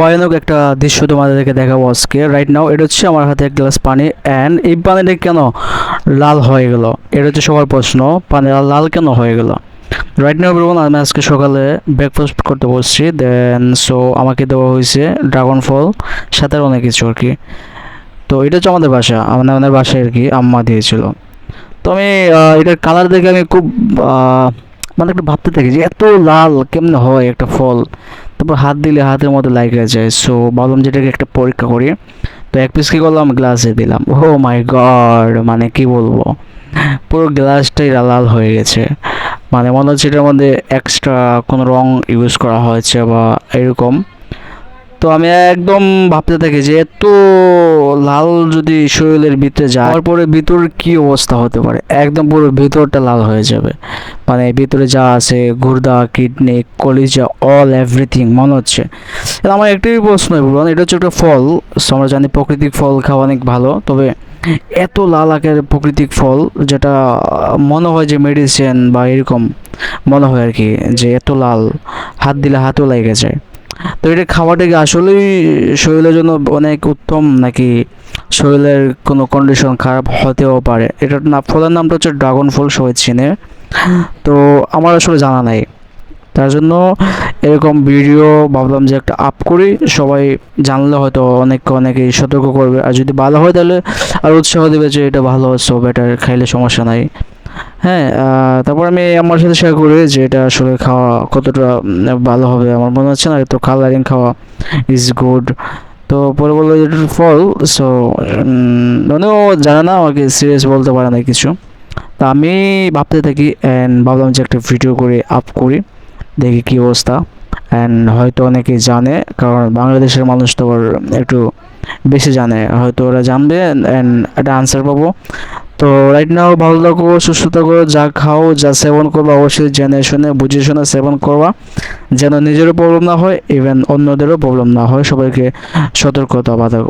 ভয়ানক একটা দৃশ্য তোমাদেরকে দেখাবো আজকে। রাইট নাও এটা হচ্ছে আমার হাতে এক গ্লাস পানি অ্যান্ড এই পানিটা কেন লাল হয়ে গেল? এটা হচ্ছে সবার প্রশ্ন পানি লাল কেন হয়ে গেল? রাইট নাও বলব আমি আজকে সকালে ব্রেকফাস্ট করতে বসছি দেন সো আমাকে দেওয়া হয়েছে ড্রাগন ফল সাথে অনেক কিছু আর কি। তো এটা হচ্ছে আমাদের বাসা, আমাদের আমাদের বাসায় আর কি, আম্মা দিয়েছিল। তো আমি এটার কালার দেখে আমি খুব মানে একটু ভাবতে থাকি যে এত লাল কেমনে হয় একটা ফল? তারপর হাত দিলে হাতের মতো লাগে যায়। সো ভাবলাম যেটাকে একটা পরীক্ষা করি। তো এক পিস কি করলাম? গ্লাসে দিলাম। ও মাই গড মানে কি বলব? পুরো গ্লাসটাই লাল হয়ে গেছে। মানে মনে হচ্ছে এটার মধ্যে এক্সট্রা কোনো রং ইউজ করা হয়েছে বা এরকম। তো আমি একদম ভাবতে থাকি যে এত লাল যদি শরীরের ভিতরে যায়, তারপরে ভিতর কি অবস্থা হতে পারে? একদম পুরো ভিতরটা লাল হয়ে যাবে। মানে ভিতরে যা আছে, গুর্দা, কিডনি, কলিজা অল এভরিথিং মনে হচ্ছে। আমার একটাই প্রশ্ন এটা হচ্ছে একটা ফল। আমরা জানি প্রাকৃতিক ফল খাওয়া অনেক ভালো, তবে এত লাল আকারের প্রাকৃতিক ফল, যেটা মনে হয় যে মেডিসিন বা এরকম, মনে হয় আর কি, যে এত লাল, হাত দিলে হাতও লেগে যায়। তো এটা খাওয়াটা কি আসলেই শরীরের জন্য অনেক উত্তম নাকি শরীরের কোনো কন্ডিশন খারাপ হতেও পারে? এটার না, ফলের নামটা হচ্ছে ড্রাগন ফল, সবাই চিনে। তো আমার আসলে জানা নাই। তার জন্য এরকম ভিডিও ভাবলাম যে একটা আপ করি, সবাই জানলে হয়তো অনেক অনেকেই সতর্ক করবে। আর যদি ভালো হয় তাহলে আর উৎসাহ দেবে যে এটা ভালো সো বেটার খাইলে সমস্যা নাই। হ্যাঁ তারপর আমি আমার সাথে শেয়ার করি যে এটা আসলে খাওয়া কতটা ভালো হবে। আমার মনে হচ্ছে না, তো কালারিং খাওয়া ইজ গুড তো পরে বলল ফল সো মানে ও জানে না, আমাকে সিরিয়াস বলতে পারে না কিছু। তা আমি ভাবতে থাকি অ্যান্ড ভাবলাম যে একটা ভিডিও করে আপ করি, দেখি কী অবস্থা। অ্যান্ড হয়তো অনেকে জানে, কারণ বাংলাদেশের মানুষ তো একটু বেশি জানে। হয়তো ওরা জানবে অ্যান্ড একটা আনসার পাবো। তো রাইট নাও ভালো থাকো, সুস্থ থাকো, যা খাও, যা সেবন করব অবশ্যই জেনে শুনে, বুঝে শুনে সেবন করবা। যেন নিজেরও প্রবলেম না হয় ইভেন অন্যদেরও প্রবলেম না হয়। সবাইকে সতর্কতা বাধা